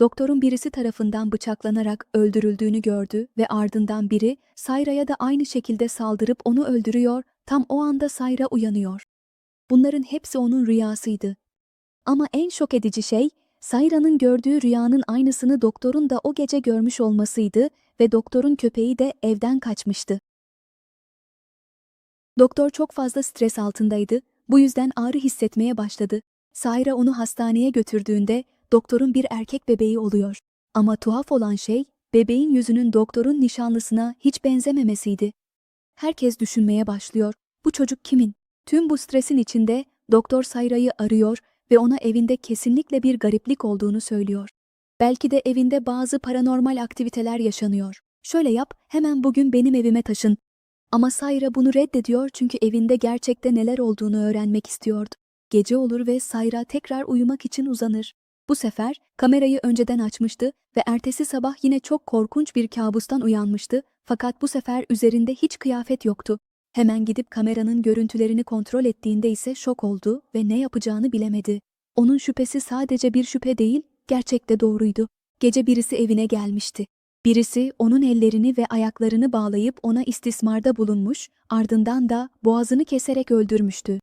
doktorun birisi tarafından bıçaklanarak öldürüldüğünü gördü ve ardından biri Sayra'ya da aynı şekilde saldırıp onu öldürüyor, tam o anda Sayra uyanıyor. Bunların hepsi onun rüyasıydı. Ama en şok edici şey, Sayra'nın gördüğü rüyanın aynısını doktorun da o gece görmüş olmasıydı ve doktorun köpeği de evden kaçmıştı. Doktor çok fazla stres altındaydı, bu yüzden ağrı hissetmeye başladı. Sayra onu hastaneye götürdüğünde doktorun bir erkek bebeği oluyor. Ama tuhaf olan şey, bebeğin yüzünün doktorun nişanlısına hiç benzememesiydi. Herkes düşünmeye başlıyor, bu çocuk kimin? Tüm bu stresin içinde doktor Sayra'yı arıyor ve ona evinde kesinlikle bir gariplik olduğunu söylüyor. Belki de evinde bazı paranormal aktiviteler yaşanıyor. Şöyle yap, hemen bugün benim evime taşın. Ama Sayra bunu reddediyor çünkü evinde gerçekte neler olduğunu öğrenmek istiyordu. Gece olur ve Sayra tekrar uyumak için uzanır. Bu sefer kamerayı önceden açmıştı ve ertesi sabah yine çok korkunç bir kabustan uyanmıştı fakat bu sefer üzerinde hiç kıyafet yoktu. Hemen gidip kameranın görüntülerini kontrol ettiğinde ise şok oldu ve ne yapacağını bilemedi. Onun şüphesi sadece bir şüphe değil, gerçekte doğruydu. Gece birisi evine gelmişti. Birisi onun ellerini ve ayaklarını bağlayıp ona istismarda bulunmuş, ardından da boğazını keserek öldürmüştü.